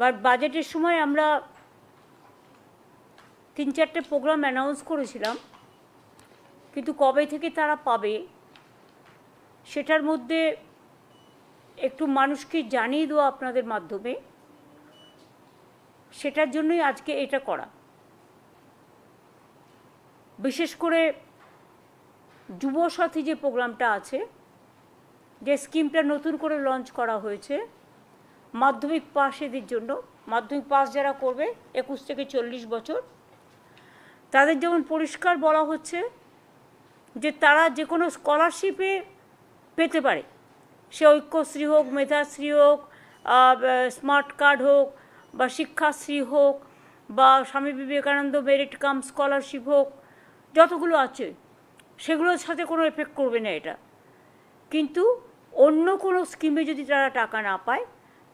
এবার বাজেটের সময় আমরা তিন চারটে প্রোগ্রাম অ্যানাউন্স করেছিলাম, কিন্তু কবে থেকে তারা পাবে, সেটার মধ্যে একটু মানুষকে জানিয়ে দেওয়া আপনাদের মাধ্যমে, সেটার জন্যই আজকে এটা করা। বিশেষ করে যুবসাথী যে প্রোগ্রামটা আছে, যে স্কিমটা নতুন করে লঞ্চ করা হয়েছে মাধ্যমিক পাশেদের জন্য, মাধ্যমিক পাস যারা করবে, একুশ থেকে চল্লিশ বছর, তাদের যেমন পরিষ্কার বলা হচ্ছে যে তারা যে কোনো স্কলারশিপে পেতে পারে। সে ঐক্যশ্রী হোক, মেধাশ্রী হোক স্মার্ট কার্ড হোক, বা শিক্ষাশ্রী হোক, বা Swami Vivekananda merit cum scholarship হোক, যতগুলো আছে, সেগুলোর সাথে কোনো এফেক্ট করবে না এটা। কিন্তু অন্য কোনো স্কিমে যদি তারা টাকা না পায়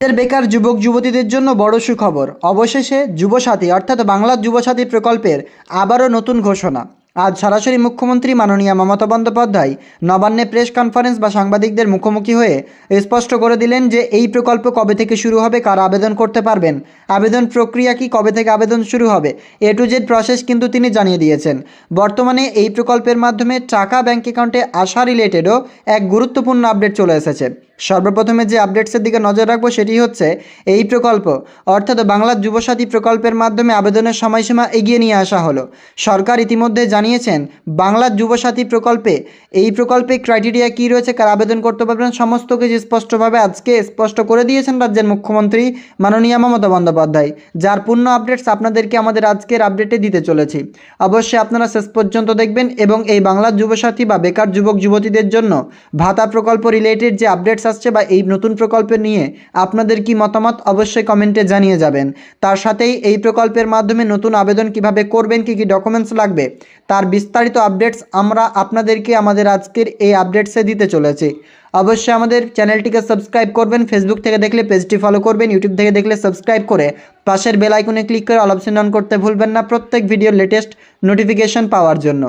রাজ্যের বেকার যুবক যুবতীদের জন্য বড় সুখবর। অবশেষে যুবসাথী, অর্থাৎ বাংলার যুবসাথী প্রকল্পের আবারও নতুন ঘোষণা। আজ সরাসরি মুখ্যমন্ত্রী মাননীয় মমতা বন্দ্যোপাধ্যায় নবান্নে প্রেস কনফারেন্স বা সাংবাদিকদের মুখোমুখি হয়ে স্পষ্ট করে দিলেন যে এই প্রকল্প কবে থেকে শুরু হবে, কারা আবেদন করতে পারবেন। আবেদন প্রক্রিয়া কি, কবে থেকে আবেদন শুরু হবে, এ টু জেড প্রসেস কিন্তু তিনি জানিয়ে দিয়েছেন। বর্তমানে এই প্রকল্পের মাধ্যমে টাকা ব্যাংক অ্যাকাউন্টে আসা রিলেটেডও এক গুরুত্বপূর্ণ আপডেট চলে এসেছে। সর্বপ্রথমে যে আপডেটসের দিকে নজর রাখব সেটি হচ্ছে এই প্রকল্প, অর্থাৎ বাংলার যুবসাথী প্রকল্পের মাধ্যমে আবেদনের সময়সীমা এগিয়ে নিয়ে আসা হলো। সরকার ইতিমধ্যে জানিয়েছেন, বাংলার যুবসাথী প্রকল্পে এই প্রকল্পে ক্রাইটেরিয়া কী রয়েছে, কার আবেদন করতে পারবেন, সমস্ত কিছু স্পষ্টভাবে আজকে স্পষ্ট করে দিয়েছেন রাজ্যের মুখ্যমন্ত্রী মাননীয় মমতা বন্দ্যোপাধ্যায়, যার পূর্ণ আপডেটস আপনাদেরকে আমাদের আজকের আপডেটে দিতে চলেছি। অবশ্যই আপনারা শেষ পর্যন্ত দেখবেন এবং এই বাংলার যুবসাথী বা বেকার যুবক যুবতীদের জন্য ভাতা প্রকল্প রিলেটেড যে আপডেটস আসছে বা এই নতুন প্রকল্প নিয়ে আপনাদের কি মতামত অবশ্যই কমেন্টে জানিয়ে যাবেন। তার সাথেই এই প্রকল্পের মাধ্যমে নতুন আবেদন কীভাবে করবেন, কি কি ডকুমেন্টস লাগবে, তার বিস্তারিত আপডেটস আমরা আপনাদেরকে আমাদের আজকের এই আপডেটসে দিতে চলেছি। অবশ্যই আমাদের চ্যানেলটিকে সাবস্ক্রাইব করবেন ফেসবুক থেকে দেখলে পেজটি ফলো করবেন ইউটিউব থেকে দেখলে সাবস্ক্রাইব করে পাশের বেল আইকনে ক্লিক করে অল অপশন অন করতে ভুলবেন না প্রত্যেক ভিডিওর লেটেস্ট নোটিফিকেশন পাওয়ার জন্য।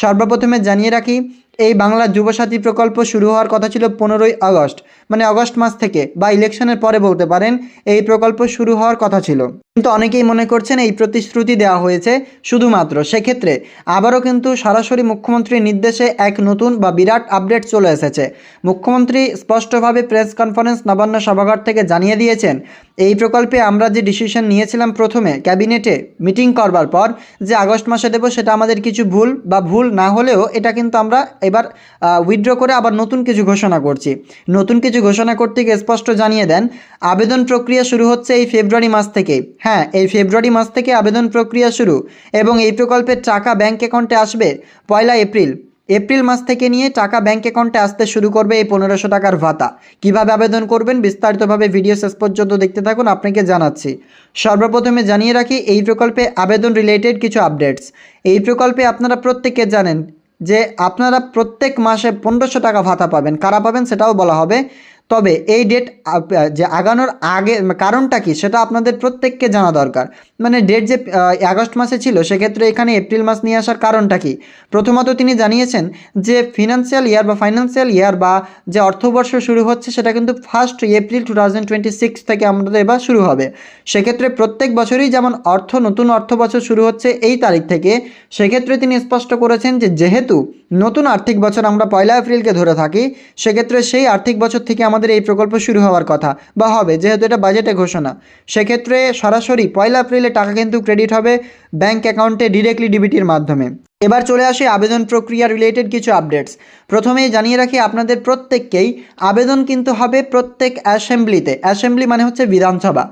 সর্বপ্রথমে জানিয়ে রাখি এই বাংলা যুবসাথী প্রকল্প শুরু হওয়ার কথা ছিল পনেরোই আগস্ট মানে আগস্ট মাস থেকে, বা ইলেকশনের পরে বলতে পারেন, এই প্রকল্প শুরু হওয়ার কথা ছিল। কিন্তু অনেকেই মনে করছেন এই প্রতিশ্রুতি দেওয়া হয়েছে শুধুমাত্র। সেক্ষেত্রে আবারও কিন্তু সরাসরি মুখ্যমন্ত্রীর নির্দেশে এক নতুন বা বিরাট আপডেট চলে এসেছে। মুখ্যমন্ত্রী স্পষ্টভাবে প্রেস কনফারেন্স নবান্ন সভাঘর থেকে জানিয়ে দিয়েছেন, এই প্রকল্পে আমরা যে ডিসিশন নিয়েছিলাম প্রথমে ক্যাবিনেটে মিটিং করবার পর যে আগস্ট মাসে দেবো সেটা আমাদের কিছু ভুল বা ভুল না হলেও এটা কিন্তু আমরা এবার উইথড্র করে আবার নতুন কিছু ঘোষণা করছি। নতুন কিছু ঘোষণা করতে গিয়ে স্পষ্ট জানিয়ে দেন, আবেদন প্রক্রিয়া শুরু হচ্ছে এই ফেব্রুয়ারি মাস থেকে হ্যাঁ এই ফেব্রুয়ারি মাস থেকে আবেদন প্রক্রিয়া শুরু এবং এই প্রকল্পের টাকা ব্যাংক অ্যাকাউন্টে আসবে পয়লা এপ্রিল। এপ্রিল মাস থেকে নিয়ে টাকা ব্যাংক অ্যাকাউন্টে আসতে শুরু করবে এই পনেরোশো টাকার ভাতা। কীভাবে আবেদন করবেন বিস্তারিতভাবে ভিডিও শেষ পর্যন্ত দেখতে থাকুন, আপনাকে জানাচ্ছি। সর্বপ্রথমে জানিয়ে রাখি, এই প্রকল্পে আবেদন রিলেটেড কিছু আপডেটস। এই প্রকল্পে আপনারা প্রত্যেকে জানেন যে আপনারা প্রত্যেক মাসে পনেরোশো টাকা ভাতা পাবেন। কারা পাবেন সেটাও বলা হবে। তবে এই ডেট যে আগানোর আগে কারণটা কি? সেটা আপনাদের প্রত্যেককে জানা দরকার। মানে ডেট যে আগস্ট মাসে ছিল, সেক্ষেত্রে এখানে এপ্রিল মাস নিয়ে আসার কারণটা কি? প্রথমত তিনি জানিয়েছেন যে ফিনান্সিয়াল ইয়ার বা ফাইন্যান্সিয়াল ইয়ার বা যে অর্থবর্ষ শুরু হচ্ছে, সেটা কিন্তু ফার্স্ট এপ্রিল টু থেকে আমাদের এবার শুরু হবে। সেক্ষেত্রে প্রত্যেক বছরই যেমন অর্থ, নতুন অর্থ বছর শুরু হচ্ছে এই তারিখ থেকে, সেক্ষেত্রে তিনি স্পষ্ট করেছেন যে, যেহেতু নতুন আর্থিক বছর আমরা পয়লা এপ্রিলকে ধরে থাকি, সেক্ষেত্রে সেই আর্থিক বছর থেকে আমাদের এই প্রকল্প শুরু হওয়ার কথা, বা হবে, যেহেতু এটা বাজেটে ঘোষণা। সেক্ষেত্রে সরাসরি পয়লা এপ্রিলে টাকা কিন্তু ক্রেডিট হবে ব্যাংক অ্যাকাউন্টে ডিরেক্টলি ডিবিটির মাধ্যমে। এবার চলে আসে আবেদন প্রক্রিয়া রিলেটেড কিছু আপডেটস প্রথমেই জানিয়ে রাখি আপনাদের প্রত্যেককেই আবেদন কিন্তু হবে প্রত্যেক অ্যাসেম্বলিতে অ্যাসেম্বলি মানে হচ্ছে বিধানসভা।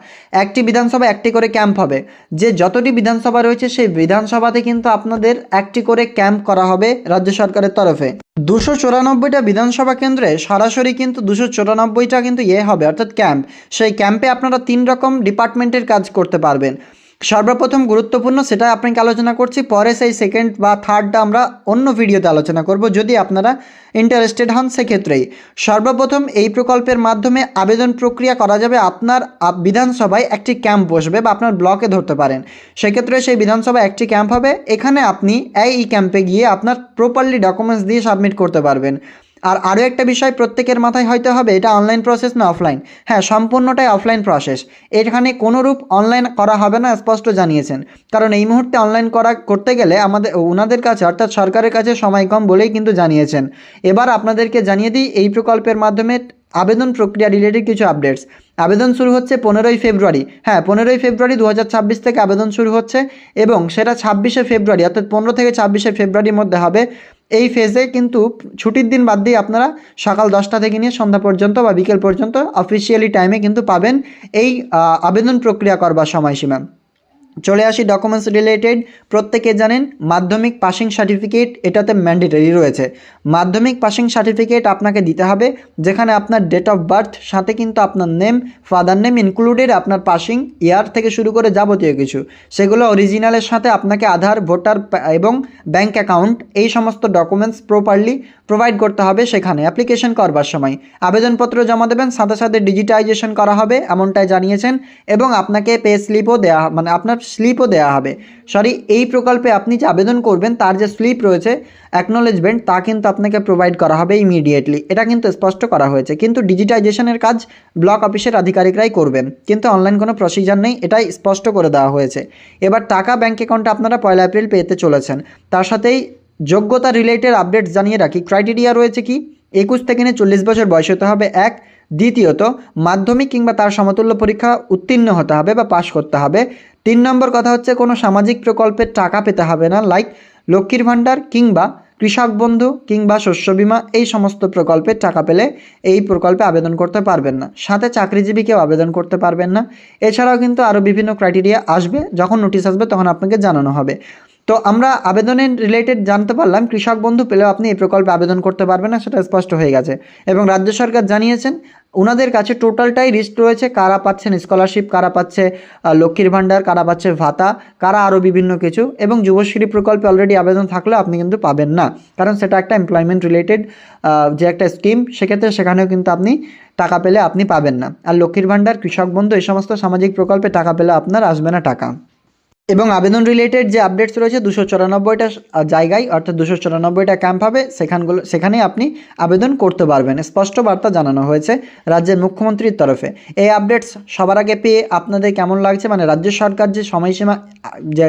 একটি বিধানসভা একটি করে ক্যাম্প হবে। যে যতটি বিধানসভা রয়েছে সেই বিধানসভাতে কিন্তু আপনাদের একটি করে ক্যাম্প করা হবে রাজ্য সরকারের তরফে। দুশো চুরানব্বইটা বিধানসভা কেন্দ্রে সরাসরি কিন্তু দুশো চুরানব্বইটা কিন্তু ইয়ে হবে, অর্থাৎ ক্যাম্প সেই ক্যাম্পে আপনারা তিন রকম ডিপার্টমেন্টের কাজ করতে পারবেন। সর্বপ্রথম গুরুত্বপূর্ণ সেটা আপনাকে আলোচনা করছি, পরে সেই সেকেন্ড বা থার্ডটা আমরা অন্য ভিডিওতে আলোচনা করব, যদি আপনারা ইন্টারেস্টেড হন সেক্ষেত্রেই। সর্বপ্রথম এই প্রকল্পের মাধ্যমে আবেদন প্রক্রিয়া করা যাবে আপনার আপ- বিধানসভায় একটি ক্যাম্প বসবে বা আপনার ব্লকে ধরতে পারেন। সেক্ষেত্রে সেই বিধানসভায় একটি ক্যাম্প হবে, এখানে আপনি এই ক্যাম্পে গিয়ে আপনার প্রপারলি ডকুমেন্টস দিয়ে সাবমিট করতে পারবেন। আর আরও একটা বিষয় প্রত্যেকের মাথায় হয়তো হবে, এটা অনলাইন প্রসেস না অফলাইন হ্যাঁ সম্পূর্ণটাই অফলাইন প্রসেস এখানে কোনোরূপ অনলাইন করা হবে না, স্পষ্ট জানিয়েছেন। কারণ এই মুহূর্তে অনলাইন করা করতে গেলে আমাদের, ওনাদের কাছে, অর্থাৎ সরকারের কাছে সময় কম বলেই কিন্তু জানিয়েছেন। এবার আপনাদেরকে জানিয়ে দিই, এই প্রকল্পের মাধ্যমে আবেদন প্রক্রিয়া রিলেটেড কিছু আপডেটস আবেদন শুরু হচ্ছে পনেরোই ফেব্রুয়ারি। হ্যাঁ পনেরোই ফেব্রুয়ারি দু হাজার ছাব্বিশ থেকে আবেদন শুরু হচ্ছে এবং সেটা ছাব্বিশে ফেব্রুয়ারি, অর্থাৎ পনেরো থেকে ছাব্বিশে ফেব্রুয়ারির মধ্যে হবে। এই ফেজে কিন্তু ছুটির দিন বাদ দিয়ে আপনারা সকাল দশটা থেকে নিয়ে সন্ধ্যা পর্যন্ত বা বিকেল পর্যন্ত অফিসিয়ালি টাইমে কিন্তু পাবেন এই আবেদন প্রক্রিয়া করবার সময়সীমা। চলে আসি ডকুমেন্টস রিলেটেড প্রত্যেকে জানেন, মাধ্যমিক পাসিং সার্টিফিকেট এটাতে ম্যান্ডেটরি রয়েছে। মাধ্যমিক পাসিং সার্টিফিকেট আপনাকে দিতে হবে, যেখানে আপনার ডেট অফ বার্থ সাথে কিন্তু আপনার নেম ফাদার নেম ইনক্লুডেড আপনার পাসিং ইয়ার থেকে শুরু করে যাবতীয় কিছু। সেগুলো অরিজিনালের সাথে আপনাকে আধার ভোটার এবং ব্যাংক অ্যাকাউন্ট এই সমস্ত ডকুমেন্টস প্রপারলি প্রোভাইড করতে হবে সেখানে। অ্যাপ্লিকেশন করবার সময়। আবেদনপত্র জমা দেবেন, সাথে সাথে ডিজিটাইজেশন করা হবে, এমনটাই জানিয়েছেন। এবং আপনাকে পে স্লিপও দেওয়া মানে আপনার স্লিপও দেওয়া হবে। সরি এই প্রকল্পে আপনি যে আবেদন করবেন, তার যে স্লিপ রয়েছে অ্যাকনোলেজমেন্ট তা কিন্তু আপনাকে প্রোভাইড করা হবে ইমিডিয়েটলি এটা কিন্তু স্পষ্ট করা হয়েছে। কিন্তু ডিজিটাইজেশনের কাজ ব্লক অফিসের আধিকারিকরাই করবেন। কিন্তু অনলাইন কোনো প্রসিজার নেই, এটাই স্পষ্ট করে দেওয়া হয়েছে। এবার টাকা ব্যাঙ্ক অ্যাকাউন্টে আপনারা পয়লা এপ্রিল পেতে চলেছেন। তার সাথেই যোগ্যতা রিলেটেড আপডেট জানিয়ে রাখি। ক্রাইটেরিয়া রয়েছে কি? একুশ থেকে নিয়ে চল্লিশ বছর বয়স হতে হবে। এক দ্বিতীয়ত, মাধ্যমিক কিংবা তার সমতুল্য পরীক্ষা উত্তীর্ণ হতে হবে বা পাশ করতে হবে। তিন নম্বর কথা হচ্ছে, কোনো সামাজিক প্রকল্পের টাকা পেতে হবে না লাইক লক্ষ্মীর ভাণ্ডার কিংবা কৃষক বন্ধু কিংবা শস্য বীমা, এই সমস্ত প্রকল্পের টাকা পেলে এই প্রকল্পে আবেদন করতে পারবেন না। সাথে চাকরিজীবী কেউ আবেদন করতে পারবেন না। এছাড়াও কিন্তু আরও বিভিন্ন ক্রাইটেরিয়া আসবে, যখন নোটিশ আসবে তখন আপনাকে জানানো হবে। তো আমরা আবেদনের রিলেটেড জানতে পারলাম, কৃষক বন্ধু পেলেও আপনি এই প্রকল্পে আবেদন করতে পারবেন না, সেটা স্পষ্ট হয়ে গেছে। এবং রাজ্য সরকার জানিয়েছেন ওনাদের কাছে টোটালটাই লিস্ট রয়েছে, কারা পাচ্ছেন স্কলারশিপ কারা পাচ্ছে লক্ষ্মীর ভাণ্ডার, কারা পাচ্ছে ভাতা, কারা আরও বিভিন্ন কিছু, এবং যুবশ্রী প্রকল্পে অলরেডি আবেদন থাকলেও আপনি কিন্তু পাবেন না। কারণ সেটা একটা এমপ্লয়মেন্ট রিলেটেড যে একটা স্কিম সেক্ষেত্রে সেখানেও কিন্তু আপনি টাকা পেলে আপনি পাবেন না। আর লক্ষ্মীর ভাণ্ডার, কৃষক বন্ধু, এই সমস্ত সামাজিক প্রকল্পে টাকা পেলে আপনার আসবে না টাকা। এবং আবেদন রিলেটেড যে আপডেটস রয়েছে, দুশো চুরানব্বইটা জায়গায়, অর্থাৎ দুশো চুরানব্বইটা ক্যাম্প হবে, সেখানগুলো সেখানে আপনি আবেদন করতে পারবেন। স্পষ্ট বার্তা জানানো হয়েছে রাজ্যের মুখ্যমন্ত্রীর তরফে। এই আপডেটস সবার আগে পেয়ে আপনাদের কেমন লাগছে? মানে রাজ্য সরকার যে সময়সীমা, যে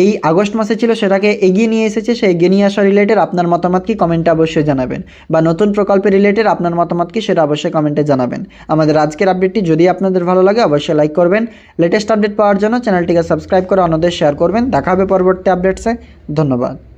এই আগস্ট মাসে ছিল, সেটাকে এগিয়ে নিয়ে এসেছে সেই এগিয়ে নিয়ে আসা রিলেটেড আপনার মতামত কি কমেন্টে অবশ্যই জানাবেন। বা নতুন প্রকল্পের রিলেটেড আপনার মতামত কি, সেটা অবশ্যই কমেন্টে জানাবেন। আমাদের আজকের আপডেটটি যদি আপনাদের ভালো লাগে, অবশ্যই লাইক করবেন। লেটেস্ট আপডেট পাওয়ার জন্য চ্যানেলটিকে সাবস্ক্রাইব করে অন্যদের শেয়ার করবেন। দেখা হবে পরবর্তী আপডেটসে ধন্যবাদ।